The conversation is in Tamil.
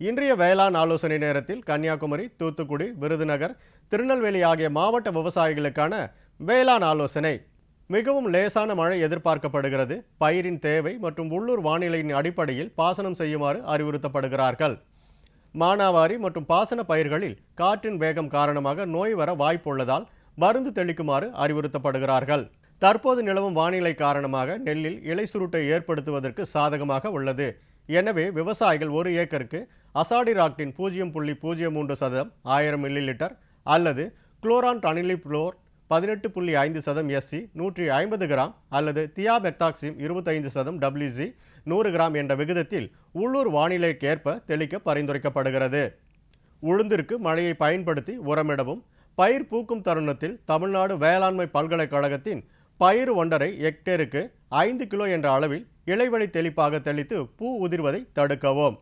இன்றைய வேளாண் ஆலோசனை நேரத்தில் கன்னியாகுமரி தூத்துக்குடி விருதுநகர் திருநெல்வேலி ஆகிய மாவட்ட விவசாயிகளுக்கான வேளாண் ஆலோசனை. மிகவும் லேசான மழை எதிர்பார்க்கப்படுகிறது. பயிரின் தேவை மற்றும் உள்ளூர் வானிலையின் அடிப்படையில் பாசனம் செய்யுமாறு அறிவுறுத்தப்படுகிறார்கள். மானாவாரி மற்றும் பாசன பயிர்களில் காற்றின் வேகம் காரணமாக நோய் வர வாய்ப்புள்ளதால் மருந்து தெளிக்குமாறு அறிவுறுத்தப்படுகிறார்கள். தற்போது நிலவும் வானிலை காரணமாக நெல்லில் இலை சுருட்டை ஏற்படுத்துவதற்கு சாதகமாக உள்ளது. எனவே விவசாயிகள் ஒரு ஏக்கருக்கு அசாடிராக்டின் பூஜ்ஜியம் புள்ளி பூஜ்ஜியம் மூன்று சதம் ஆயிரம் மில்லி லிட்டர் அல்லது குளோரான் டனிலி புளோர் பதினெட்டு புள்ளி ஐந்து சதம் எஸ்சி நூற்றி ஐம்பது கிராம் அல்லது தியாபெக்டாக்சிம் இருபத்தைந்து சதம் டபிள்யூசி நூறு கிராம் என்ற விகிதத்தில் உள்ளூர் வானிலைக்கேற்ப தெளிக்க பரிந்துரைக்கப்படுகிறது. உளுந்திற்கு மழையை பயன்படுத்தி உரமிடவும் பயிர் பூக்கும் தருணத்தில் தமிழ்நாடு வேளாண்மை பல்கலைக்கழகத்தின் பயிர் ஒன்றரை ஹெக்டேருக்கு ஐந்து கிலோ என்ற அளவில் இலைவழி தெளிப்பாக தெளித்து பூ உதிர்வதை தடுக்கவும்.